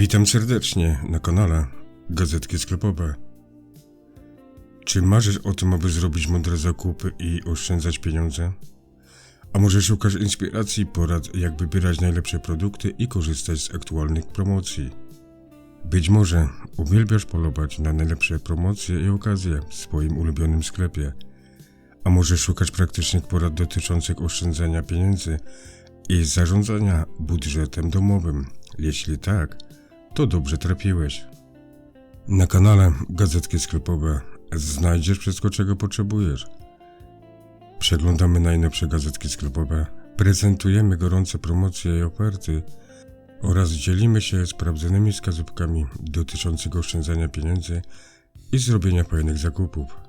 Witam serdecznie na kanale Gazetki Sklepowe. Czy marzysz o tym, aby zrobić mądre zakupy i oszczędzać pieniądze? A może szukasz inspiracji porad, jak wybierać najlepsze produkty i korzystać z aktualnych promocji? Być może uwielbiasz polować na najlepsze promocje i okazje w swoim ulubionym sklepie. A może szukasz praktycznych porad dotyczących oszczędzania pieniędzy i zarządzania budżetem domowym? Jeśli tak, to dobrze trafiłeś. Na kanale Gazetki Sklepowe znajdziesz wszystko, czego potrzebujesz. Przeglądamy najnowsze gazetki sklepowe, prezentujemy gorące promocje i oferty oraz dzielimy się sprawdzonymi wskazówkami dotyczącymi oszczędzania pieniędzy i zrobienia fajnych zakupów.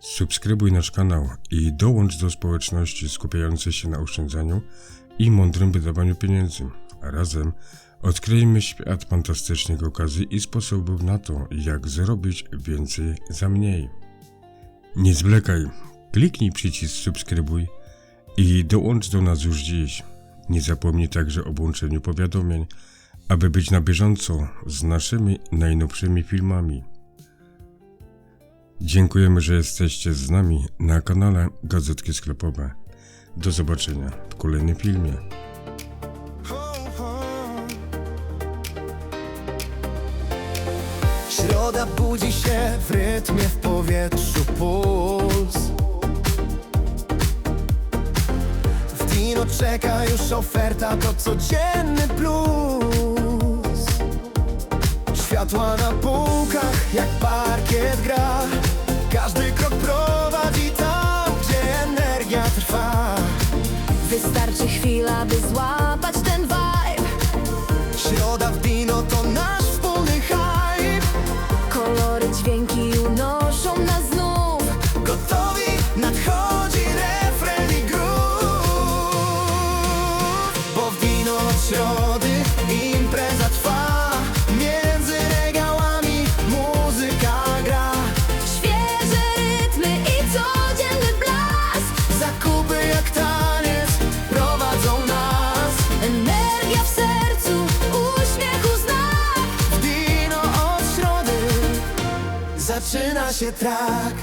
Subskrybuj nasz kanał i dołącz do społeczności skupiającej się na oszczędzaniu i mądrym wydawaniu pieniędzy. A razem odkryjmy świat fantastycznych okazji i sposobów na to, jak zrobić więcej za mniej. Nie zwlekaj, kliknij przycisk subskrybuj i dołącz do nas już dziś. Nie zapomnij także o włączeniu powiadomień, aby być na bieżąco z naszymi najnowszymi filmami. Dziękujemy, że jesteście z nami na kanale Gazetki Sklepowe. Do zobaczenia w kolejnym filmie. Środa budzi się w rytmie, w powietrzu puls. W Dino czeka już oferta, to codzienny plus Światła na półkach, jak parkiet gra. Każdy krok prowadzi tam, gdzie energia trwa. Wystarczy chwila, by złapać ten vibe. Środa w Dino to Kolory, dźwięki zaczyna się trak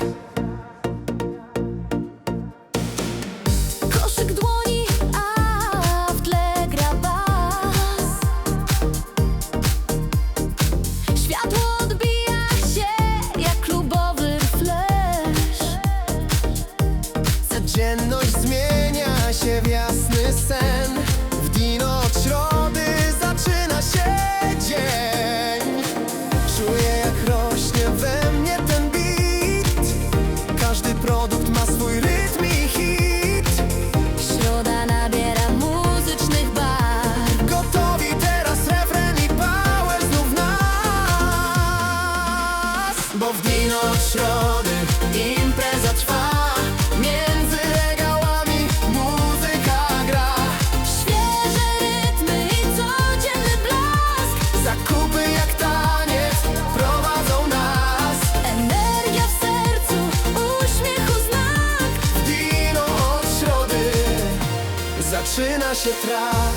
zaczyna się trak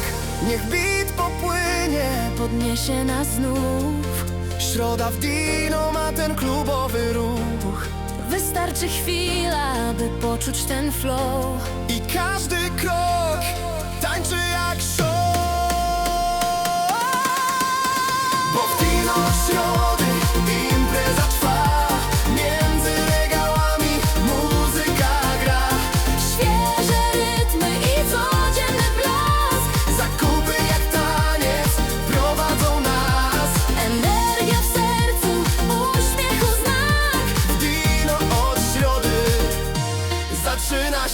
Niech beat popłynie Podniesie nas znów. Środa w Dino ma ten klubowy ruch. Wystarczy chwila, by poczuć ten flow. I każdy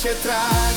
deixa atrás.